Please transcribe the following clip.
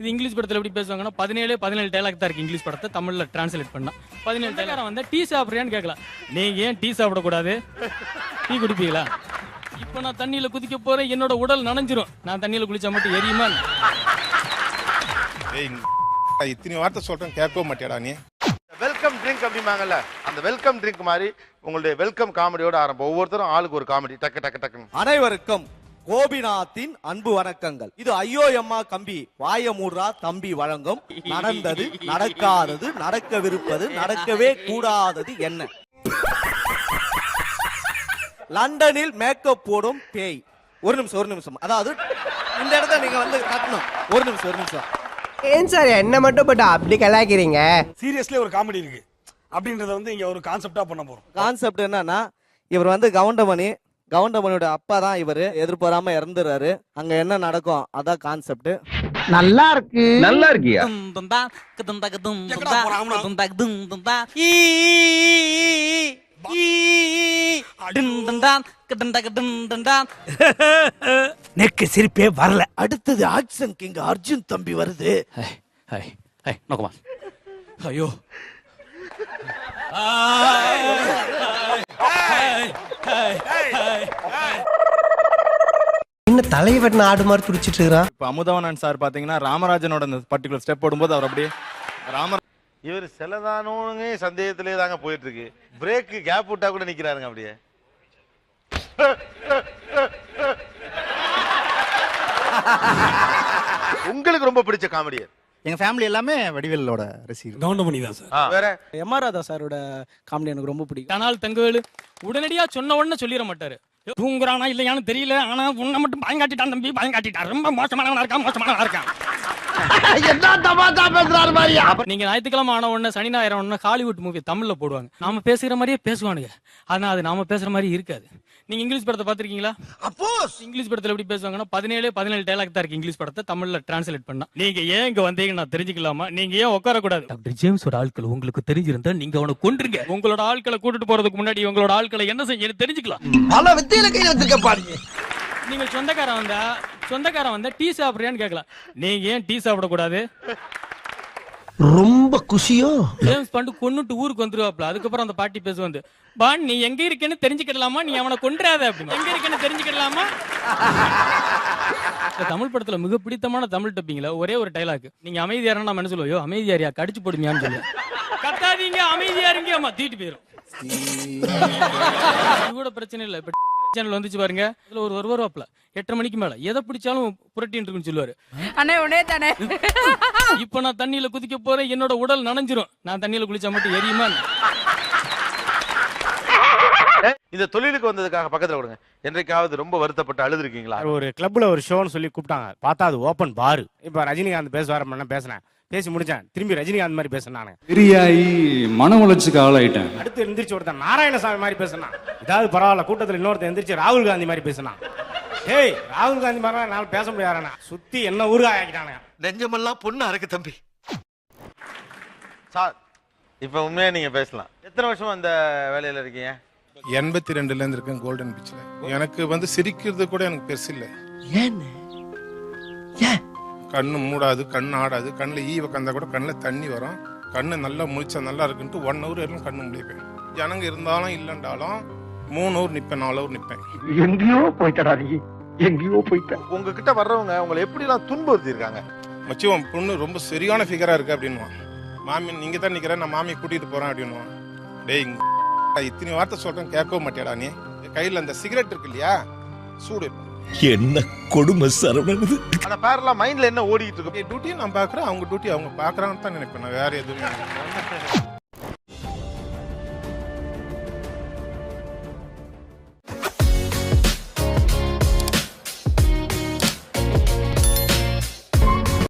இது இங்கிலீஷ் படத்துல எப்படி பேசுவாங்கன்னா பதினேழு பதினேழு டைலாக் தான் இருக்கு இங்கிலீஷ் படத்தை தமிழ்ல டிரான்ஸ்லேட் பண்ணா. பதினேழு டைலாக் வந்து டீ சாப்பிட்றியான்னு கேட்கலாம் நீங்க ஏன் டீ சாப்பிடக்கூடாது? டீ குடிப்பீங்களா? இப்போ நான் தண்ணியில குதிக்க போறேன் என்னோட உடல் நனைஞ்சிரும். நான் தண்ணியில குளிச்சா மட்டும் எரியுமா? ஏய் இத்தனை வார்த்தை சொல்றேன் கேட்கவே மாட்டியாடா நீ. வெல்கம் ட்ரிங்க் அப்படிம்பாங்கல்ல அந்த வெல்கம் ட்ரிங்க் மாதிரி உங்களுடைய வெல்கம் காமெடியோட ஆரம்பம். ஒவ்வொருத்தரும் ஆளுக்கு ஒரு காமெடி டக்கு டக்கு டக்குன்னு. அனைவருக்கும் கோபிநாத்தின் அன்பு வணக்கங்கள். இது ஐயோ அம்மா கம்பி. வாய மூடுறா தம்பி வழங்கும். நடந்தது நடக்காதது நடக்கவிருப்பது நடக்கவே கூடாதது என்ன? லண்டனில் மேக்கப் போடும் பேய். ஒரு நிமிஷம் ஒரு நிமிஷம். அதாவது இந்த இடத்த நீங்க வந்து கட்டணும். ஒரு நிமிஷம் ஒரு நிமிஷம். ஏன் சார் என்ன மட்டும் பட்டு அப்படி கலாய்க்கிறீங்க? சீரியஸ்லி ஒரு காமெடி இருக்கு. அப்படின்றத வந்து இங்க ஒரு கான்செப்டா பண்ண போறோம். கான்செப்ட் என்னன்னா இவர் வந்து கவுண்டமணி கவுண்டமணியோட அப்பா தான் இவர். எதிர்பாராம இறந்துறாரு. அங்க என்ன நடக்கும்? அதான் கான்செப்ட் நல்லா இருக்கு. நல்லா இருக்கியா? நெக்கு சிரிப்பே வரல. அடுத்தது ஆக்சன் கிங் அர்ஜுன் தம்பி வருது. ஐயோ. இன்னும் தலைவன் ஆடு மாதிரி துடிச்சிட்டு இருக்கிறான் இப்போ அமுதவனன் சார் பார்த்தீங்கன்னா ராமராஜனோட அந்த பர்டிகுலர் ஸ்டெப் போடும்போது அவர் அப்படியே ராம இவர் சிலதானோங்க சந்தேகத்திலே தாங்க போயிட்டு இருக்கு பிரேக்கு கேப் விட்டா கூட நிக்கிறாருங்க அப்படியே. உங்களுக்கு ரொம்ப பிடிச்ச காமெடி எங்க ஃபேமிலி எல்லாமே வடிவேலோட ரசிகர். கவுண்டமணி தான் சார். வேற எம் ஆர் ராதா சாரோட காமெடி எனக்கு ரொம்ப பிடிக்கும். ஆனால் தங்கவேலு உடனடியா சொன்ன உடனே சொல்லிட மாட்டாரு. தூங்குறானா இல்லையான்னு தெரியல ஆனா உன்னை மட்டும் பயங்காட்டிட்டான் தம்பி பயங்காட்டிட்டான். ரொம்ப மோசமானவனா இருக்கான் மோசமானவனா இருக்கான். நீங்க ஞாயிற்றுக்கிழமை ஆன உடனே சனி ஞாயிறு உடனே ஹாலிவுட் மூவி தமிழ்ல போடுவாங்க. நாம பேசுகிற மாதிரியே பேசுவானுங்க. ஆனா அது நாம பேசுற மாதிரி இருக்காது. நீங்க இங்கிலீஷ் படத்தை பாத்திருக்கீங்களா இங்கிலீஷ் படத்துல எப்படி பேசுவாங்கன்னா பதினேழு பதினேழு டைலாக் தான் இருக்கு இங்கிலீஷ் படத்தை தமிழ்ல டிரான்ஸ்லேட் பண்ணா. நீங்க ஏன் இங்க வந்தீங்க நான் தெரிஞ்சுக்கலாமா? நீங்க ஏன் உட்கார கூடாது டாக்டர் ஜேம்ஸோட ஆட்கள் உங்களுக்கு தெரிஞ்சிருந்தா நீங்க அவனை கொன்றுங்க. உங்களோட ஆட்களை கூட்டிட்டு போறதுக்கு முன்னாடி உங்களோட ஆட்களை என்ன செய்யணும் தெரிஞ்சுக்கலாம். பல வித்தியில கையில வச்சிருக்க பாருங்க. நீங்க சொந்தக்காரன் வந்தா சொந்தக்காரன் வந்தா டீ சாப்பிடுறியான்னு கேட்கலாம் நீங்க ஏன் டீ சாப்பிடக்கூடாது? ரொம்ப குஷியோ? ஜேம்ஸ் பாண்டு கொன்னுட்டு ஊருக்கு வந்துருவாப்ல அதுக்கப்புறம் அந்த பாட்டி பேச வந்து பான் நீ எங்க இருக்கேன்னு தெரிஞ்சுக்கிடலாமா? நீ அவனை கொன்றாத அப்படின்னு. எங்க இருக்கேன்னு தெரிஞ்சுக்கிடலாமா? இந்த தமிழ் படத்துல மிக பிடித்தமான தமிழ் டப்பிங்ல ஒரே ஒரு டைலாக் நீங்க அமைதியாரா நான் என்ன சொல்லுவோம்? அமைதியாரியா? கடிச்சு போடுமியான்னு சொல்லு. கத்தாதீங்க அமைதியா இருங்க அம்மா தீட்டு போயிரும். இது கூட பிரச்சனை இல்ல. இப்ப சேனல் வந்துச்சு பாருங்க. அதுல ஒரு ஒரு வருவாப்ல எட்டரை மணிக்கு மேல. எதை பிடிச்சாலும் புரட்டின்னு இருக்குன்னு சொல்லுவாரு. அண்ணே உடனே தானே. இப்ப நான் தண்ணியில குதிக்க போறேன். என்னோட உடல் நனைஞ்சிரும். நான் தண்ணியில குளிச்சா மட்டும் எரியுமா? இந்த தொழிலுக்கு வந்ததுக்காக பக்கத்துல கொடுங்க என்றைக்காவது ரொம்ப வருத்தப்பட்டு அழுதுருக்கீங்களா? ஒரு கிளப்ல ஒரு ஷோன்னு சொல்லி கூப்பிட்டாங்க. பார்த்தா அது ஓப்பன் பார் இப்போ ரஜினிகாந்த் பேசுவார் பேசினேன். பேசி முடிச்சேன். திரும்பி ரஜினிகாந்த் மாதிரி பேசினேன் நானு பெரியாயி மன உளைச்சுக்கு ஆளாயிட்டேன். அடுத்து எந்திரிச்சு ஒருத்தன் நாராயணசாமி மாதிரி பேசினான். இதாவது பரவாயில்ல கூட்டத்தில் இன்னொருத்தன் எந்திரிச்சு ராகுல் காந்தி மாதிரி பேசினான் ஏய் ராகுல் காந்தி மாதிரி என்னால பேச முடியாதுண்ணா சுத்தி என்ன ஊருகா ஆக்கிட்டானுங்க. நெஞ்சமெல்லாம் பொண்ணு அறக்கு தம்பி. சார் இப்ப உண்மையா நீங்க பேசலாம். எத்தனை வருஷம் அந்த வேலையில இருக்கீங்க? எண்பத்தி ரெண்டுல இருந்து இருக்கேன் கோல்டன் பீச்ல எனக்கு வந்து சிரிக்கிறது கூட எனக்கு பெருசு இல்லை. கண்ணு மூடாது கண்ணு ஆடாது கண்ணில் ஈ உக்காந்தா கூட கண்ணில் தண்ணி வரும். கண்ணு நல்லா முழிச்சா நல்லா இருக்குன்ட்டு ஒன் ஹவர் எல்லாம் கண்ணு முழிப்பேன் ஜனங்க இருந்தாலும் இல்லைன்றாலும் மூணு ஹவர் நிற்பேன் நாலு ஹவர் நிற்பேன் எங்கேயோ போயிட்டடா நீ. எங்கேயோ போயிட்ட. உங்ககிட்ட வர்றவங்க உங்களை எப்படி எல்லாம் துன்புறுத்தி இருக்காங்க மச்சி உன் பொண்ணு ரொம்ப சரியான ஃபிகரா இருக்கு அப்படின்னுவான். மாமி நீங்க தான் நிக்கிற நான் மாமி கூட்டிட்டு போறேன் அப்படின்னுவான். டேய் இத்தனை வார்த்தை சொல்றேன் கேட்கவே மாட்டியாடா நீ? கையில அந்த சிகரெட் இருக்கு இல்லையா? சூடு. என்ன கொடுமை சரவணன் அந்த பேரெல்லாம் மைண்ட்ல என்ன ஓடிட்டு இருக்கு? டியூட்டியும் நான் பாக்குறேன் அவங்க டியூட்டி அவங்க பாக்குறாங்கன்னு தான் நினைப்பேன் நான் வேற எதுவும்